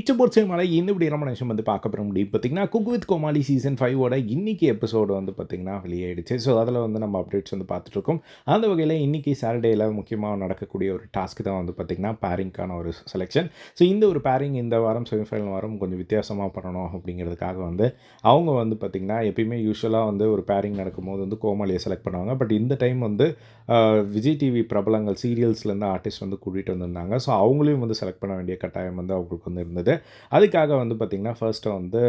இச்ச பொறுத்த மலை இந்த இப்படி நம்ம நிமிஷம் வந்து பார்க்க போகிற முடியும் பார்த்தீங்கன்னா குக் வித் கோமாளி சீசன் ஃபைவோட இன்றைக்கி எபிசோடு வந்து பார்த்திங்கன்னா வெளியாயிடுச்சு. ஸோ அதில் வந்து நம்ம அப்டேட்ஸ் வந்து பார்த்துட்ருக்கோம் அந்த வகையில் இன்றைக்கி சாட்டர்டேயில் முக்கியமாக நடக்கக்கூடிய ஒரு டாஸ்க் தான் வந்து பார்த்திங்கன்னா பேரிங்க்கான ஒரு செலெக்ஷன் ஸோ இந்த ஒரு பேரிங் இந்த வாரம் செமிஃபைனல் வாரம் கொஞ்சம் வித்தியாசமாக பண்ணணும் அப்படிங்கிறதுக்காக வந்து அவங்க வந்து பார்த்திங்கன்னா எப்பயுமே யூஸ்வலாக வந்து ஒரு பேரிங் நடக்கும்போது வந்து கோமாளியை செலக்ட் பண்ணுவாங்க. பட் இந்த டைம் வந்து விஜய் டிவி பிரபலங்கள் சீரியல்ஸ்லேருந்து ஆர்டிஸ்ட் வந்து கூட்டிகிட்டு வந்திருந்தாங்க. ஸோ அவங்களையும் வந்து செலக்ட் பண்ண வேண்டிய கட்டாயம் வந்து அவங்களுக்கு வந்து இருந்தது. அதுக்காக வந்து பார்த்திங்கன்னா ஃபர்ஸ்ட்டு வந்து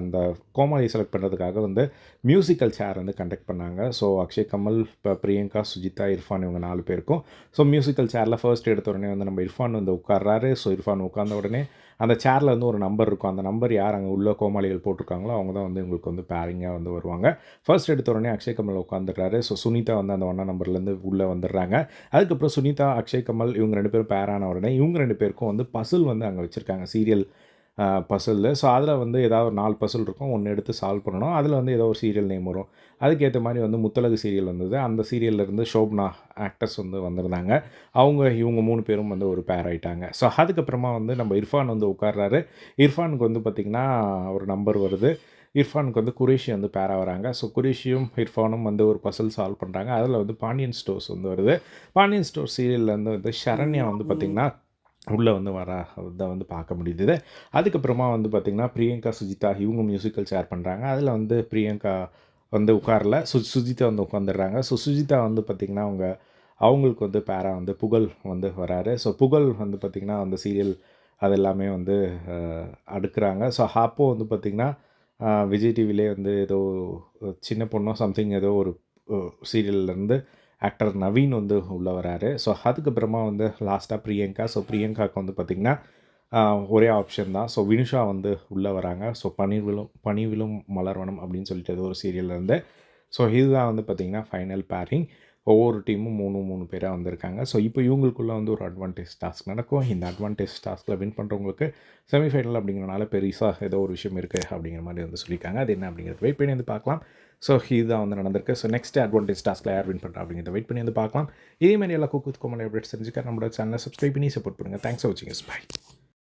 அந்த கோமாளி செலக்ட் பண்ணுறதுக்காக வந்து மியூசிக்கல் சேர் வந்து கண்டக்ட் பண்ணாங்க. ஸோ அக்ஷய் கமல் இப்போ பிரியங்கா சுஜிதா இர்ஃபான் இவங்க நாலு பேருக்கும். ஸோ மியூசிக்கல் சேரில் ஃபர்ஸ்ட் எடுத்த உடனே வந்து நம்ம இர்ஃபான் வந்து உட்கார்றாரு. ஸோ இர்ஃபான் உட்கார்ந்த உடனே அந்த சேரில் வந்து ஒரு நம்பர் இருக்கும். அந்த நம்பர் யார் அங்கே உள்ள கோமாளிகள் போட்டிருக்காங்களோ அவங்க தான் வந்து உங்களுக்கு வந்து பேரிங்காக வந்து வருவாங்க. ஃபர்ஸ்ட் எடுத்த உடனே அக்ஷய் கமல் உட்காந்துடுறாரு ஸோ சுனிதா வந்து அந்த ஒன்றா நம்பர்லேருந்து உள்ளே வந்துடுறாங்க. அதுக்கப்புறம் சுனிதா அக்ஷய் கமல் இவங்க ரெண்டு பேரும் பேரான உடனே இவங்க ரெண்டு பேருக்கும் வந்து பசில் வந்து அங்கே வச்சுருக்காங்க. சீரியல் பசில் ஸோ அதில் வந்து ஏதாவது ஒரு நாலு பசில் இருக்கும். ஒன்று எடுத்து சால்வ் பண்ணணும். அதில் வந்து ஏதோ ஒரு சீரியல் நேம் வரும். அதுக்கேற்ற மாதிரி வந்து முத்தலகு சீரியல் வந்தது. அந்த சீரியல்ல இருந்து ஷோப்னா ஆக்டர்ஸ் வந்து வந்திருந்தாங்க. அவங்க இவங்க மூணு பேரும் வந்து ஒரு பேர் ஆகிட்டாங்க ஸோ அதுக்கப்புறமா வந்து நம்ம இர்ஃபான் வந்து உட்கார்றாரு. இர்ஃபானுக்கு வந்து பார்த்திங்கன்னா ஒரு நம்பர் வருது. இர்ஃபானுக்கு வந்து குரேஷி வந்து பேரா வராங்க. ஸோ குரேஷியும் இர்ஃபானும் வந்து ஒரு பசில் சால்வ் பண்ணுறாங்க அதில் வந்து பாண்டியன் ஸ்டோர்ஸ் வந்து வருது. பாண்டியன் ஸ்டோர் சீரியல்லேருந்து வந்து சரண்யா வந்து பார்த்திங்கன்னா உள்ளே வந்து வர அதை வந்து பார்க்க முடியுது. அதுக்கப்புறமா வந்து பார்த்திங்கன்னா பிரியங்கா சுஜிதா இவங்க மியூசிக்கல் ஷேர் பண்ணுறாங்க அதில் வந்து பிரியங்கா வந்து உட்காரல. சு சுஜிதா வந்து உட்காந்துடுறாங்க. ஸோ சுஜிதா வந்து பார்த்திங்கன்னா அவங்க அவங்களுக்கு வந்து பேரா வந்து புகழ் வந்து வராரு. ஸோ புகழ் வந்து பார்த்திங்கன்னா அந்த சீரியல் அது எல்லாமே வந்து அடுக்கிறாங்க அடுக்குறாங்க. ஸோ அப்போது வந்து பார்த்திங்கன்னா விஜய் டிவிலே வந்து ஏதோ சின்ன பொண்ணோ சம்திங் ஏதோ ஒரு சீரியல்லேருந்து ஆக்டர் நவீன் வந்து உள்ளே வராரு. ஸோ அதுக்கப்புறமா வந்து லாஸ்ட்டாக பிரியங்கா. ஸோ பிரியங்காவுக்கு வந்து பார்த்திங்கன்னா ஒரே ஆப்ஷன் தான். ஸோ வினுஷா வந்து உள்ளே வராங்க. ஸோ பனிர்விலும் பனிவிலும் மலர்வனம் அப்படின்னு சொல்லிட்டு ஒரு ஒரு சீரியல்லேருந்து ஸோ இதுதான் வந்து பார்த்திங்கன்னா ஃபைனல் பேரிங் ஒவ்வொரு டீமும் மூணு மூணு பேராக வந்திருக்காங்க. ஸோ இப்போ இவங்களுக்குள்ளே வந்து ஒரு அட்வான்டேஜ் டாஸ்க் நடக்கும். இந்த அட்வான்டேஜ் டாஸ்கில் வின் பண்ணுறவங்களுக்கு செமிஃபைனல் அப்படிங்கிறனால பெருசாக ஏதோ ஒரு விஷயம் இருக்குது அப்படிங்கிற மாதிரி வந்து சொல்லியிருக்காங்க. அது என்ன அப்படிங்கிறது வெயிட் பண்ணி வந்து பார்க்கலாம். ஸோ இதுதான் வந்து நடந்திருக்கு. ஸோ நெக்ஸ்ட் அட்வான்டேஜ் டாஸ்க்கில் யார் வின் பண்ணுறா அப்படிங்கிறத வெயிட் பண்ணி வந்து பார்க்கலாம். இதே மாதிரி எல்லா குக்கு கோமல் அப்டேட்ஸ் தெரிஞ்சுக்க நம்மளோட சேனலை சப்ஸ்கிரைப் பண்ணி சப்போர்ட் பண்ணுங்கள் தேங்க்ஸ் ஃபார் வாட்சிங் பை